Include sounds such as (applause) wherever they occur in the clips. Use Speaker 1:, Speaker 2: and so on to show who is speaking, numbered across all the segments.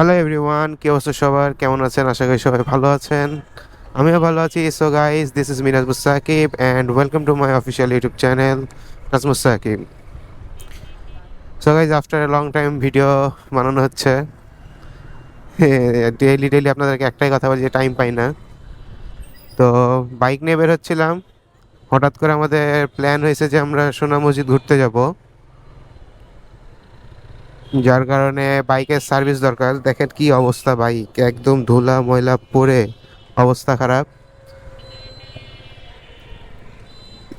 Speaker 1: Hello everyone কি অবস্থা সবার? কেমন আছেন? আশা করি সবাই ভালো আছেন। আমিও ভালো আছি। So guys this is Minaj Musakib and welcome to my official YouTube channel Nazmus Sakib so guys after a long time video বানানো হচ্ছে (laughs) ডেইলি ডেইলি আপনাদেরকে একটাই কথা বলি যে টাইম পাই না। তো বাইক নিয়ে বের হচ্ছিলাম। হঠাৎ করে আমাদের প্ল্যান হয়েছে যে আমরা সোনা মসজিদ ঘুরতে যাব। যার কারণে বাইকের সার্ভিস দরকার। দেখেন কি অবস্থা বাইক। একদম ধুলা ময়লা পড়ে, অবস্থা খারাপ।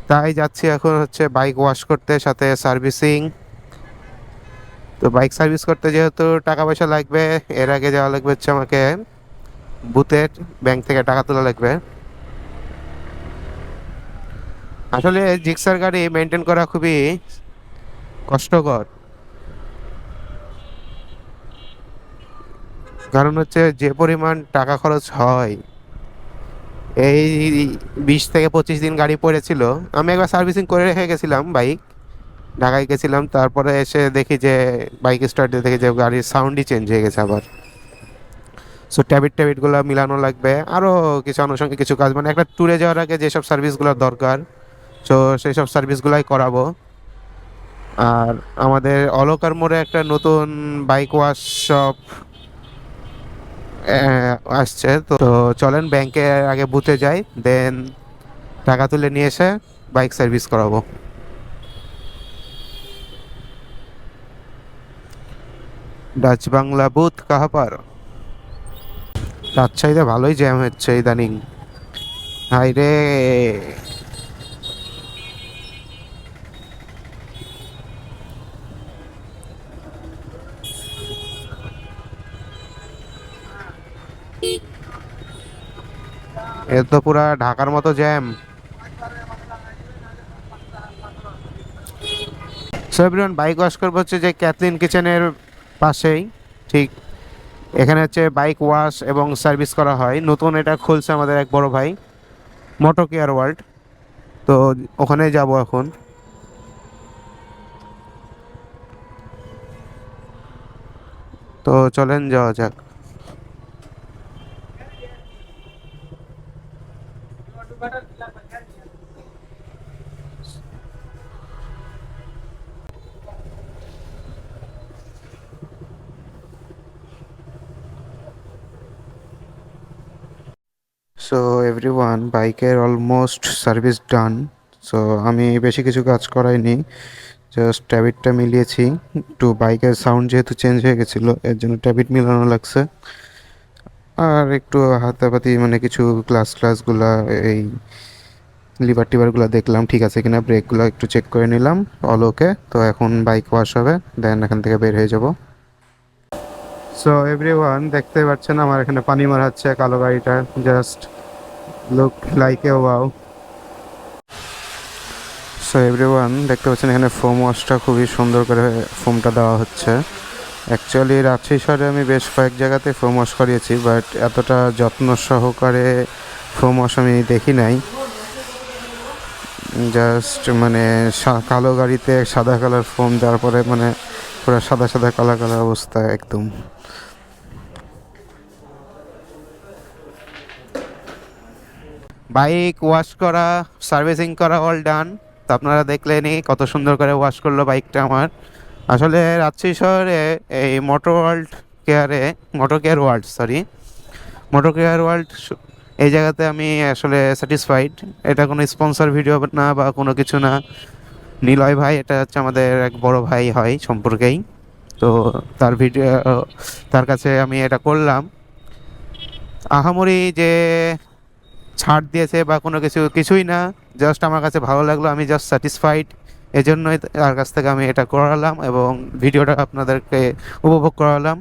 Speaker 1: তাই যাচ্ছি এখন হচ্ছে বাইক ওয়াশ করতে, সাথে সার্ভিসিং তো বাইক সার্ভিস করতে যেহেতু টাকা পয়সা লাগবে, এর আগে যাওয়া লাগবে হচ্ছে আমাকে বুথের ব্যাংক থেকে টাকা তোলা লাগবে। আসলে জিক্সার গাড়ি মেনটেন করা খুবই কষ্টকর। কারণ হচ্ছে যে পরিমাণ টাকা খরচ হয়, এই বিশ থেকে পঁচিশ দিন গাড়ি পড়েছিল, আমি একবার সার্ভিসিং করে রেখে গেছিলাম বাইক ঢাকায় গেছিলাম, তারপরে এসে দেখি যে বাইক স্টার্ট দেখি যে গাড়ির সাউন্ডই চেঞ্জ হয়ে গেছে আবার। সো ট্যাবিট ট্যাবিটগুলো মিলানো লাগবে আরও কিছু আনুষঙ্গিক কিছু কাজ মানে একটা ট্যুরে যাওয়ার আগে যেসব সার্ভিসগুলো দরকার সো সেই সব সার্ভিসগুলাই করাবো। আর আমাদের অলকার মোড়ে একটা নতুন বাইক ওয়াশ শপ আসছে। তো চলেন ব্যাংকে আগে বুথে যাই দেন টাকা তুলে নিয়ে এসে বাইক সার্ভিস করাবো। ডাচ বাংলা বুথ কাহাপার রাজশাহীতে ভালোই জ্যাম হচ্ছে ইদানিং। হাই রে এ তো পুরা ঢাকার মতো জ্যাম সো বাইক ওয়াশ করব হচ্ছে যে ক্যাথলিন কিচেনের পাশেই, ঠিক। এখানে হচ্ছে বাইক ওয়াশ এবং সার্ভিস করা হয়। নতুন এটা খুলছে আমাদের এক বড় ভাই মোটো কেয়ার ওয়ার্ল্ড তো ওখানে যাব এখন। তো চলেন যাওয়া যাক। সো এভরিওয়ান বাইকের অলমোস্ট সার্ভিস ডান সো আমি বেশি কিছু কাজ করাইনি জাস্ট ট্যাবিটটা মিলিয়েছি। একটু বাইকের সাউন্ড যেহেতু চেঞ্জ হয়ে গেছিল, এর জন্য ট্যাবিট মিলানো লাগছে। আর একটু হাতাপাতি মানে কিছু ক্লাস ক্লাসগুলা এই লিভার টিভারগুলো দেখলাম, ঠিক আছে কিনা ব্রেকগুলো একটু চেক করে নিলাম অল ওকে তো এখন বাইক ওয়াশ হবে দেন এখান থেকে বের হয়ে যাব। সো এভরিওয়ান দেখতে পাচ্ছেন আমার এখানে পানি মারাচ্ছে কালো গাড়িটা just look like a wow so everyone দেখতে পাচ্ছেন এখানে ফোম ওয়াশটা খুবই সুন্দর করে ফোমটা দেওয়া হচ্ছে। অ্যাকচুয়ালি রাজশাহী শহরে আমি বেশ কয়েক জায়গাতে ফোম ওয়াশ করিয়েছি বাট এতটা যত্ন সহকারে ফোম ওয়াশ আমি দেখি নাই। জাস্ট মানে কালো গাড়িতে সাদা কালার ফোম দেওয়ার পরে মানে পুরো সাদা সাদা কালা কালা অবস্থা একদম। বাইক ওয়াশ করা সার্ভিসিং করা অল ডান তো আপনারা দেখলেনই কত সুন্দর করে ওয়াশ করল বাইকটা আমার। আসলে রাজশাহী শহরে এই মোটর ওয়ার্ল্ড কেয়ারে motor care world sorry motor care world এই জায়গাতে আমি আসলে স্যাটিসফাইড এটা কোনো স্পন্সর ভিডিও না বা কোনো কিছু না। নিলয় ভাই, এটা হচ্ছে আমাদের এক বড় ভাই হয় সম্পর্কেই। তো তার ভিডিও তার কাছে আমি এটা করলাম। আহামরি যে ছাড় দিয়েছে বা কোনো কিছু, কিছুই না। জাস্ট আমার কাছে ভালো লাগল, আমি জাস্ট স্যাটিসফাইড এজন্যই তার কাছ থেকে আমি এটা করালাম এবং ভিডিওটা আপনাদেরকে উপভোগ করালাম।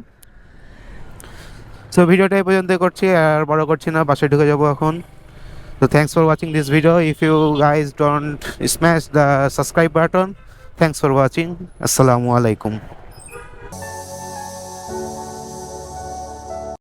Speaker 1: সো ভিডিওটা এই পর্যন্ত করছি, আর বড় করছি না, বাসায় ঢুকে যাব এখন। তো thanks for watching this video if you guys don't smash the subscribe button thanks for watching আসসালামু আলাইকুম